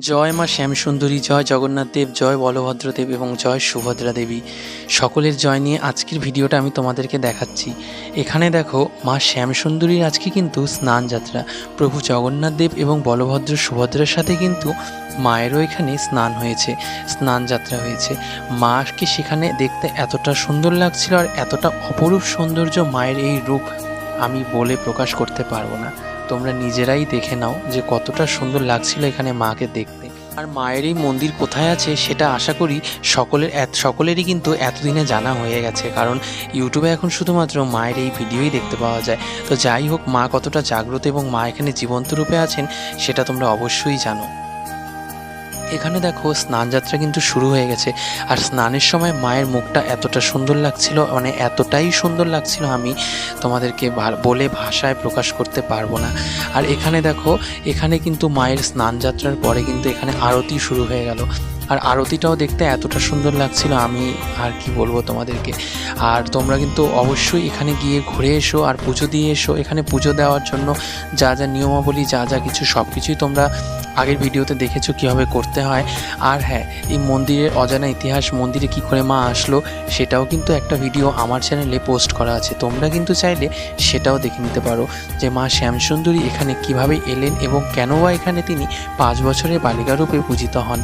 জয় মা শ্যামসুন্দরী, জয় জগন্নাথ দেব, জয় বলভদ্র দেব এবং জয় সুভদ্রা দেবী। সকলের জয় নিয়ে আজকের ভিডিওটা আমি তোমাদেরকে দেখাচ্ছি। এখানে দেখো, মা শ্যামসুন্দরীর আজকে কিন্তু স্নান যাত্রা। প্রভু জগন্নাথ দেব এবং বলভদ্র সুভদ্রার সাথে কিন্তু মায়েরও এখানে স্নান হয়েছে, স্নান যাত্রা হয়েছে। মাকে সেখানে দেখতে এতটা সুন্দর লাগছিল আর এতটা অপরূপ সৌন্দর্য মায়ের এই রূপ আমি বলে প্রকাশ করতে পারব না। তোমরা নিজেরাই দেখে নাও যে কতটা সুন্দর লাগছিল এখানে মাকে দেখতে। আর মায়ের এই মন্দির কোথায় আছে সেটা আশা করি সকলের সকলেরই কিন্তু এতদিনে জানা হয়ে গেছে। কারণ ইউটিউবে এখন শুধুমাত্র মায়ের এই ভিডিওই দেখতে পাওয়া যায়। তো যাই হোক, মা কতটা জাগ্রত এবং মা এখানে জীবন্ত রূপে আছেন, সেটা তোমরা অবশ্যই জানো। এখানে দেখো স্নান যাত্রা কিন্তু শুরু হয়ে গেছে। আর স্নানের সময় মায়ের মুখটা এতটা সুন্দর লাগছিল মানে এতটাই সুন্দর লাগছিল আমি তোমাদেরকে বলে ভাষায় প্রকাশ করতে পারব না। আর এখানে দেখো, এখানে কিন্তু মায়ের স্নান যাত্রার পরে কিন্তু এখানে আরতি শুরু হয়ে গেল। আর আরতিটাও দেখতে এতটা সুন্দর লাগছিল আমি আর কি বলব তোমাদেরকে। আর তোমরা কিন্তু অবশ্যই এখানে গিয়ে ঘুরে এসো আর পুজো দিয়ে এসো। এখানে পুজো দেওয়ার জন্য যা যা নিয়মাবলী, যা যা কিছু সব কিছুই তোমরা আগের ভিডিওতে দেখেছ কীভাবে করতে হয়? আর হ্যাঁ এই মন্দিরের অজানা ইতিহাস, মন্দিরে কি করে মা আসলো, সেটাও কিন্তু একটা ভিডিও আমার চ্যানেলে পোস্ট করা আছে। তোমরা কিন্তু চাইলে সেটাও দেখে নিতে পারো যে মা শ্যামসুন্দরী এখানে কীভাবে এলেন এবং কেন বা এখানে তিনি পাঁচ বছরের বালিকা রূপে পূজিত হন।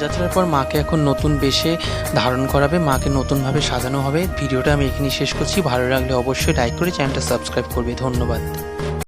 যাত্রার পর মাকে এখন নতুন বেশে ধারণ করাবে, মাকে নতুনভাবে সাজানো হবে। ভিডিওটা আমি এখানেই শেষ করছি। ভালো লাগলে অবশ্যই লাইক করে চ্যানেলটা সাবস্ক্রাইব করবে। ধন্যবাদ।